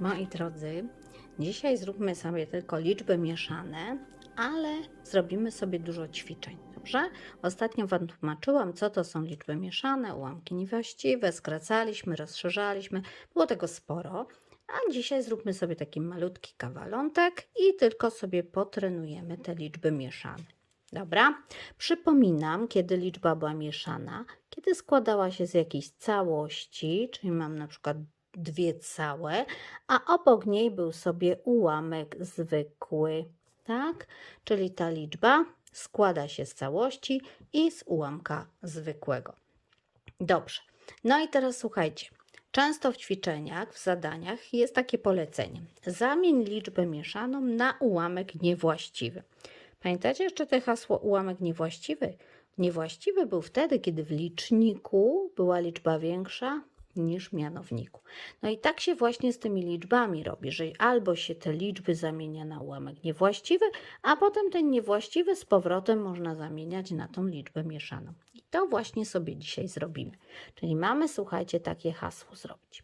Moi drodzy, dzisiaj zróbmy sobie tylko liczby mieszane, ale zrobimy sobie dużo ćwiczeń. Dobrze? Ostatnio Wam tłumaczyłam, co to są liczby mieszane, ułamki niewłaściwe, skracaliśmy, rozszerzaliśmy. Było tego sporo. A dzisiaj zróbmy sobie taki malutki kawalątek i tylko sobie potrenujemy te liczby mieszane. Dobra? Przypominam, kiedy liczba była mieszana, kiedy składała się z jakiejś całości, czyli mam na przykład dwie całe, a obok niej był sobie ułamek zwykły, tak? Czyli ta liczba składa się z całości i z ułamka zwykłego. Dobrze. No i teraz słuchajcie. Często w ćwiczeniach, w zadaniach jest takie polecenie. Zamień liczbę mieszaną na ułamek niewłaściwy. Pamiętacie jeszcze te hasło ułamek niewłaściwy? Niewłaściwy był wtedy, kiedy w liczniku była liczba większa niż mianowniku. No i tak się właśnie z tymi liczbami robi, że albo się te liczby zamienia na ułamek niewłaściwy, a potem ten niewłaściwy z powrotem można zamieniać na tą liczbę mieszaną. I to właśnie sobie dzisiaj zrobimy. Czyli mamy, słuchajcie, takie hasło zrobić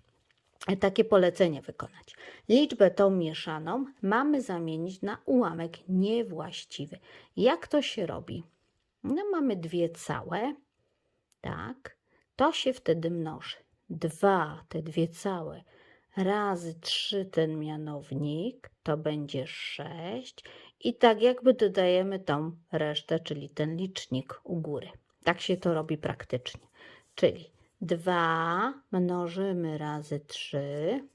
takie polecenie wykonać. Liczbę tą mieszaną mamy zamienić na ułamek niewłaściwy. Jak to się robi? No mamy dwie całe, tak, to się wtedy mnoży. Dwa, te dwie całe, razy trzy ten mianownik, to będzie sześć i tak jakby dodajemy tą resztę, czyli ten licznik u góry. Tak się to robi praktycznie. Czyli 2 mnożymy razy 3,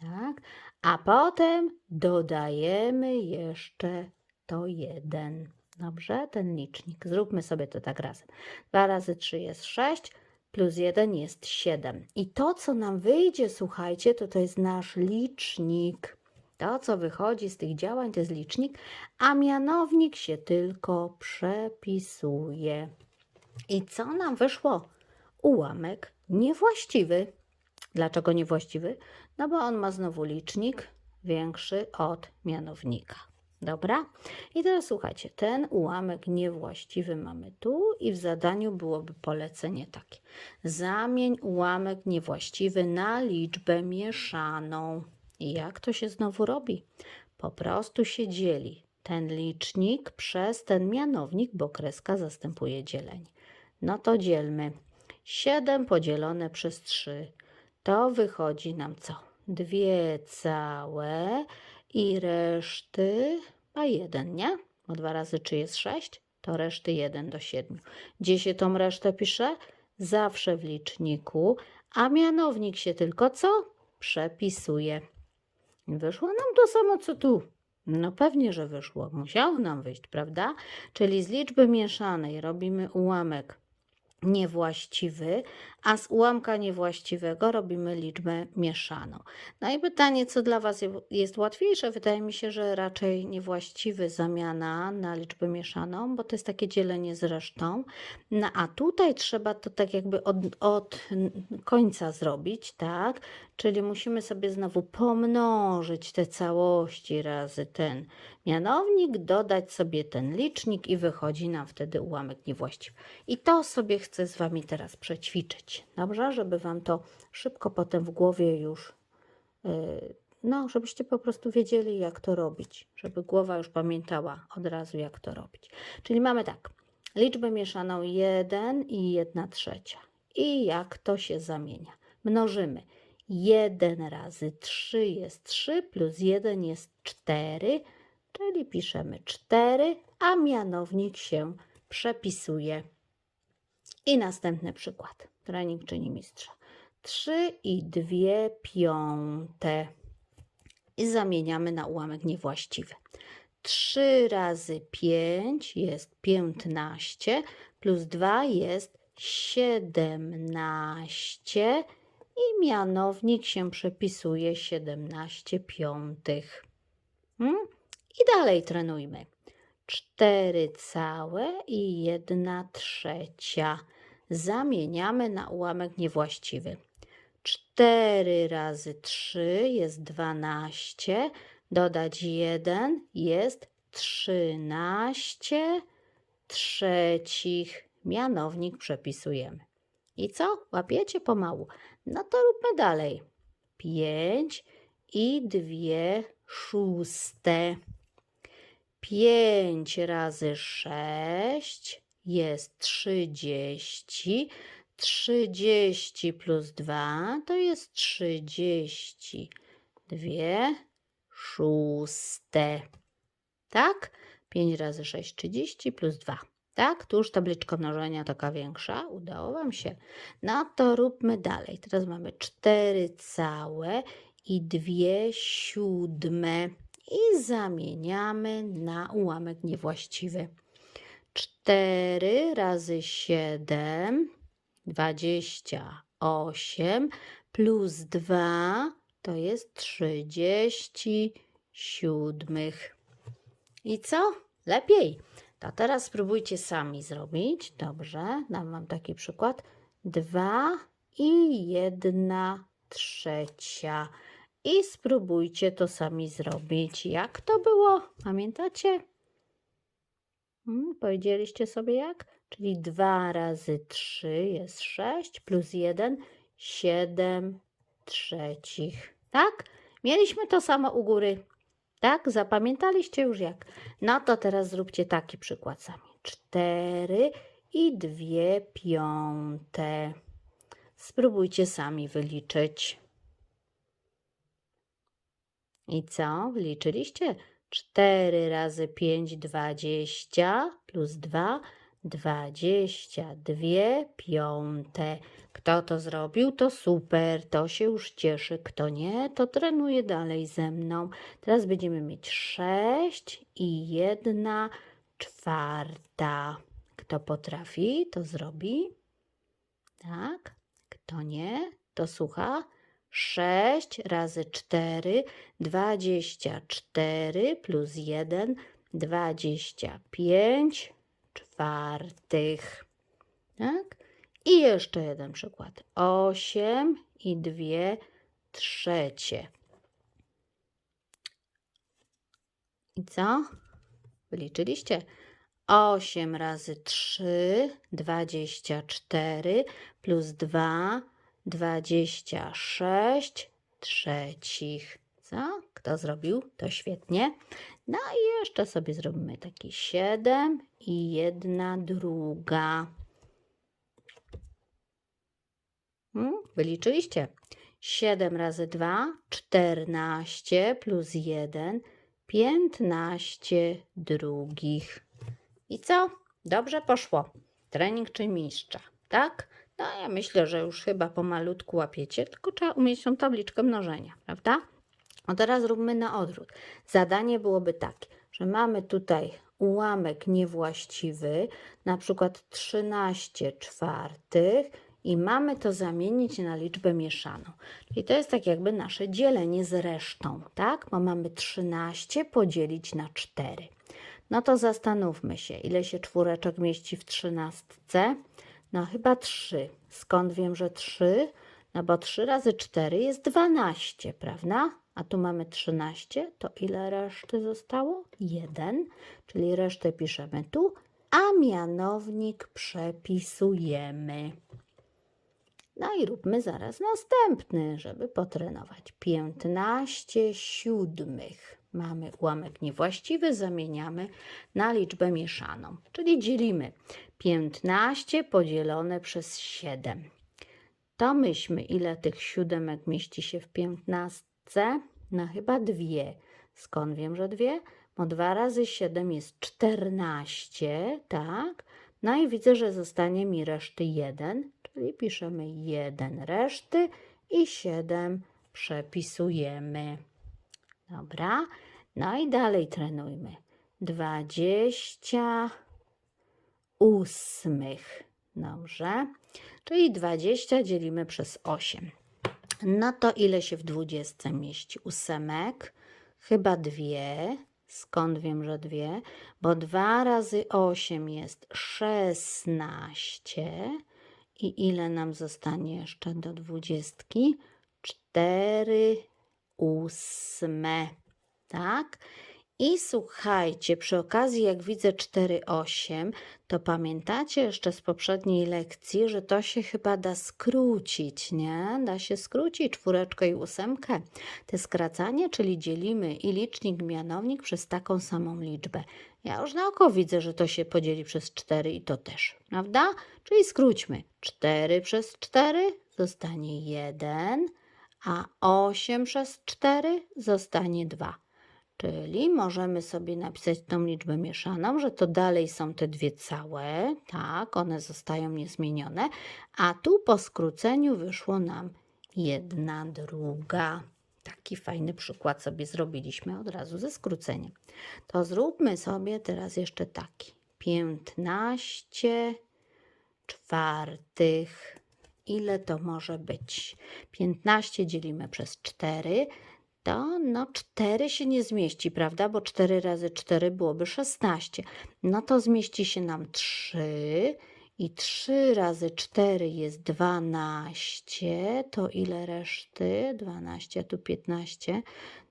tak? A potem dodajemy jeszcze to 1. Dobrze? Ten licznik. Zróbmy sobie to tak razem. 2 razy 3 jest 6, plus 1 jest 7. I to, co nam wyjdzie, słuchajcie, to to jest nasz licznik. To, co wychodzi z tych działań, to jest licznik, a mianownik się tylko przepisuje. I co nam wyszło? ułamek niewłaściwy. Dlaczego niewłaściwy? No bo on ma znowu licznik większy od mianownika. Dobra? I teraz słuchajcie, ten ułamek niewłaściwy mamy tu i w zadaniu byłoby polecenie takie. Zamień ułamek niewłaściwy na liczbę mieszaną. I jak to się znowu robi? Po prostu się dzieli ten licznik przez ten mianownik, bo kreska zastępuje dzielenie. No to dzielmy 7 podzielone przez 3 to wychodzi nam co? Dwie całe i reszty a 1, nie? Bo 2 razy 3 jest 6, to reszty 1 do 7. Gdzie się tą resztę pisze? Zawsze w liczniku, a mianownik się tylko co? Przepisuje. Wyszło nam to samo co tu. No pewnie, że wyszło. Musiało nam wyjść, prawda? Czyli z liczby mieszanej robimy ułamek niewłaściwy, a z ułamka niewłaściwego robimy liczbę mieszaną. No i pytanie, co dla Was jest łatwiejsze? Wydaje mi się, że raczej niewłaściwy zamiana na liczbę mieszaną, bo to jest takie dzielenie z resztą. No a tutaj trzeba to tak jakby od, od końca zrobić, tak? Czyli musimy sobie znowu pomnożyć te całości razy ten mianownik, dodać sobie ten licznik i wychodzi nam wtedy ułamek niewłaściwy. I to sobie chcę z Wami teraz przećwiczyć, dobrze? Żeby Wam to szybko potem w głowie już, yy, no, żebyście po prostu wiedzieli, jak to robić, żeby głowa już pamiętała od razu, jak to robić. Czyli mamy tak, liczbę mieszaną 1 i 1 trzecia. I jak to się zamienia? Mnożymy. 1 razy 3 jest 3, plus 1 jest 4, czyli piszemy 4, a mianownik się przepisuje. I następny przykład. Trening czyni mistrza. 3 i 2 piąte. I zamieniamy na ułamek niewłaściwy. 3 razy 5 jest 15, plus 2 jest 17 i mianownik się przepisuje 17 piątych. Hmm? I dalej trenujmy. 4 całe i 1 trzecia. Zamieniamy na ułamek niewłaściwy. 4 razy 3 jest 12, dodać 1 jest 13 trzecich. Mianownik przepisujemy. I co? Łapiecie pomału. No to róbmy dalej. 5 i dwie szóste. Pięć razy sześć jest trzydzieści. Trzydzieści plus dwa to jest trzydzieści. Dwie szóste. Tak? 5 razy 6, 30 plus 2. Tak? Tu już tabliczka mnożenia taka większa. Udało Wam się. No to róbmy dalej. Teraz mamy 4 całe i 2 siódme. I zamieniamy na ułamek niewłaściwy. 4 razy 7, 28 plus 2 to jest 30 siódmych. I co? Lepiej. To teraz spróbujcie sami zrobić. Dobrze, dam wam taki przykład. 2 i 1 trzecia. I spróbujcie to sami zrobić. Jak to było? Pamiętacie? Hmm, powiedzieliście sobie jak? Czyli 2 razy 3 jest 6 plus 1 7 trzecich. Tak? Mieliśmy to samo u góry. Tak? Zapamiętaliście już jak? No to teraz zróbcie taki przykład sami. 4 i 2 piąte. Spróbujcie sami wyliczyć. I co? Wyliczyliście? 4 razy 5, 20 plus 2, 22 piąte. Kto to zrobił, to super, to się już cieszy. Kto nie, to trenuje dalej ze mną. Teraz będziemy mieć 6 i 1 czwarta. Kto potrafi, to zrobi. Tak. Kto nie, to słucha. 6 razy 4, 24 plus 1, 25 czwartych. Tak? I jeszcze jeden przykład. 8 i 2 trzecie. I co? Wyliczyliście? 8 razy 3, 24 plus 2, 26 trzecich. Co? Kto zrobił? To świetnie. No i jeszcze sobie zrobimy taki 7 i jedna druga. Hmm? Wyliczyliście? 7 razy 2, 14 plus 1, 15 drugich. I co? Dobrze poszło. Trening czy mistrza, tak? No ja myślę, że już chyba pomalutku łapiecie, tylko trzeba umieć tą tabliczkę mnożenia, prawda? No teraz róbmy na odwrót. Zadanie byłoby takie, że mamy tutaj ułamek niewłaściwy, na przykład 13 czwartych i mamy to zamienić na liczbę mieszaną. Czyli to jest tak jakby nasze dzielenie z resztą, tak? Bo mamy 13 podzielić na 4. No to zastanówmy się, ile się czwóreczek mieści w trzynastce? No chyba 3. Skąd wiem, że 3? No bo 3 razy 4 jest 12, prawda? A tu mamy 13, to ile reszty zostało? 1, czyli resztę piszemy tu, a mianownik przepisujemy. No i róbmy zaraz następny, żeby potrenować. 15 siódmych. Mamy ułamek niewłaściwy, zamieniamy na liczbę mieszaną, czyli dzielimy 15 podzielone przez 7. To myślmy, ile tych siódemek mieści się w 15. No chyba dwie. Skąd wiem, że dwie? Bo 2 razy 7 jest 14, tak? No i widzę, że zostanie mi reszty 1, czyli piszemy 1 reszty i 7 przepisujemy. Dobra, no i dalej trenujmy. 20 ósmych. Dobrze, czyli 20 dzielimy przez 8. No to ile się w 20 mieści ósemek? Chyba dwie. Skąd wiem, że dwie? Bo 2 razy 8 jest 16. I ile nam zostanie jeszcze do dwudziestki? 4 ósme. Tak? I słuchajcie, przy okazji, jak widzę 4,8, to pamiętacie jeszcze z poprzedniej lekcji, że to się chyba da skrócić, nie? Da się skrócić czwóreczkę i ósemkę. Te skracanie, czyli dzielimy i licznik, i mianownik przez taką samą liczbę. Ja już na oko widzę, że to się podzieli przez 4 i to też, prawda? Czyli skróćmy. 4 przez 4 zostanie 1, a 8 przez 4 zostanie 2. Czyli możemy sobie napisać tą liczbę mieszaną, że to dalej są te dwie całe, tak, one zostają niezmienione, a tu po skróceniu wyszło nam jedna druga. Taki fajny przykład sobie zrobiliśmy od razu ze skróceniem. To zróbmy sobie teraz jeszcze taki. 15 czwartych. Ile to może być? 15 dzielimy przez 4, to no 4 się nie zmieści, prawda? Bo 4 razy 4 byłoby 16. No to zmieści się nam 3 i 3 razy 4 jest 12. To ile reszty? 12, a tu 15.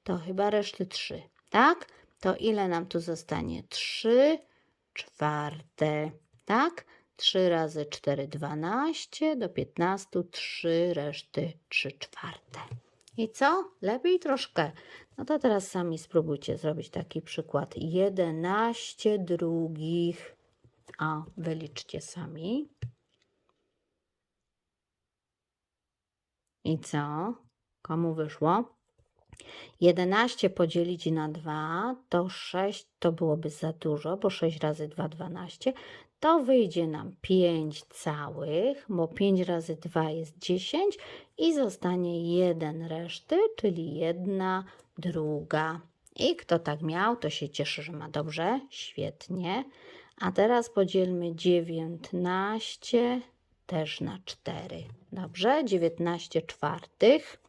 To chyba reszty 3, tak? To ile nam tu zostanie? 3 czwarte, tak? 3 razy 4, 12, do 15, 3 reszty 3 czwarte. I co? Lepiej troszkę. No to teraz sami spróbujcie zrobić taki przykład. 11 drugich. O, wyliczcie sami. I co? Komu wyszło? 11 podzielić na 2 to 6 to byłoby za dużo, bo 6 razy 2 12. To wyjdzie nam 5 całych, bo 5 razy 2 jest 10 i zostanie 1 reszty, czyli 1 druga. I kto tak miał, to się cieszy, że ma dobrze, świetnie. A teraz podzielmy 19 też na 4. Dobrze, 19 czwartych.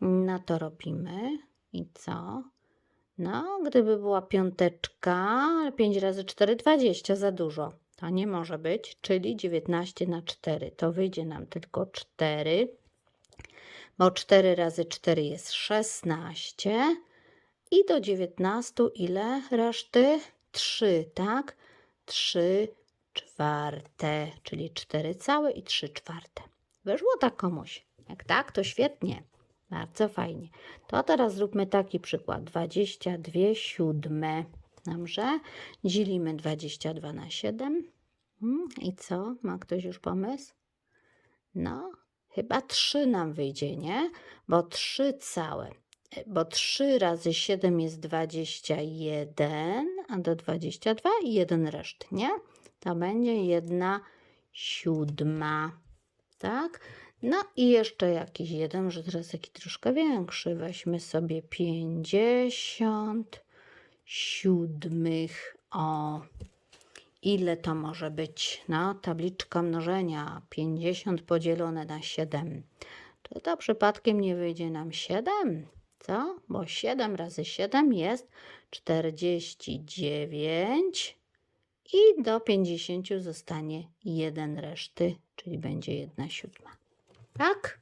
No to robimy. I co? No, gdyby była piąteczka, ale 5 razy 4, 20, za dużo. To nie może być, czyli 19 na 4. To wyjdzie nam tylko 4, bo 4 razy 4 jest 16. I do 19 ile reszty? 3, tak? 3 czwarte, czyli 4 całe i 3 czwarte. Wyszło tak komuś. Jak tak, to świetnie. Bardzo fajnie. To teraz zróbmy taki przykład. 22 siódme. Dobrze. Dzielimy 22 na 7. Hmm, I co? Ma ktoś już pomysł? No, chyba 3 nam wyjdzie, nie? Bo 3 całe. Bo 3 razy 7 jest 21, a do 22 i 1 reszt, nie? To będzie 1 siódma. Tak? No i jeszcze jakiś jeden, że teraz taki troszkę większy. Weźmy sobie 50 siódmych. O, ile to może być? No, tabliczka mnożenia. 50 podzielone na 7. Czy to przypadkiem nie wyjdzie nam 7? Co? Bo 7 razy 7 jest 49 i do 50 zostanie 1 reszty, czyli będzie 1 siódma. Tak?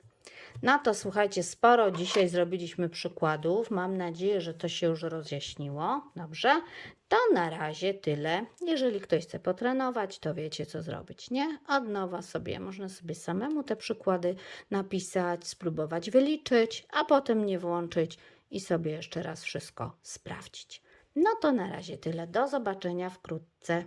No to słuchajcie, sporo dzisiaj zrobiliśmy przykładów. Mam nadzieję, że to się już rozjaśniło. Dobrze? To na razie tyle. Jeżeli ktoś chce potrenować, to wiecie, co zrobić, nie? Od nowa sobie, można sobie samemu te przykłady napisać, spróbować wyliczyć, a potem nie włączyć i sobie jeszcze raz wszystko sprawdzić. No to na razie tyle. Do zobaczenia wkrótce.